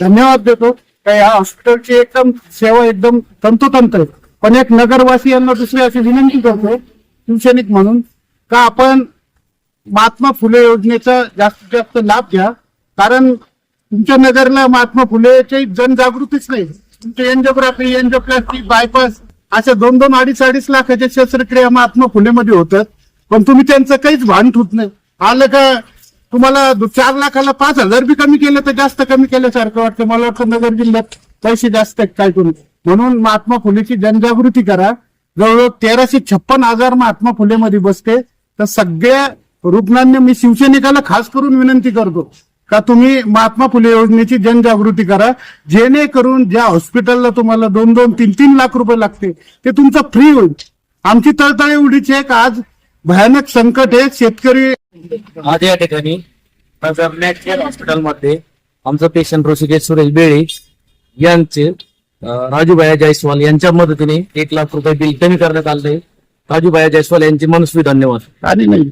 धन्यवाद देतो. का या हॉस्पिटलची एकदम सेवा एकदम तंतोतंत आहे. पण एक नगरवासियांना दुसरी अशी विनंती करतो शिवसैनिक म्हणून का आपण महात्मा फुले योजनेचा जास्तीत जास्त लाभ घ्या. कारण तुमच्या नगरला महात्मा फुलेची जनजागृतीच नाही. तुमचे एनजिओग्राफी एनजिओप्लास्टी बायपास अशा दोन दोन अडीच अडीच लाखाच्या शस्त्रक्रिया महात्मा फुलेमध्ये होतात. पण तुम्ही त्यांचं काहीच भान ठेवत नाही. आलं का तुम्हाला दु- चार लाखाला पाच हजार बी कमी केले तर जास्त कमी केल्यासारखं वाटतं. मला वाटतं नगर जिल्ह्यात पैसे जास्त आहेत काय करू? म्हणून महात्मा फुलेची जनजागृती करा. जवळजवळ तेराशे छप्पन हजार महात्मा फुलेमध्ये बसते. तर सगळ्या रुग्णांनी मी शिवसैनिकाला खास करून विनंती करतो का तुम्ही महात्मा फुले योजनेची जनजागृती करा. जेणेकरून ज्या हॉस्पिटलला तुम्हाला दोन दोन तीन तीन लाख रुपये लागते ते तुमचं फ्री होईल. आमची तळतळे उडीची आहे का आज भयानक संकट आहे शेतकरी आज या ठिकाणी हॉस्पिटलमध्ये आमचं पेशंट ऋषिकेश सुरेश बेळे यांचे राजूभाया जयस्वाल यांच्या मदतीने एक लाख रुपये बिल कमी करण्यात आले राजूभाया जयस्वाल यांचे मनस्वी धन्यवाद. आणि नाही.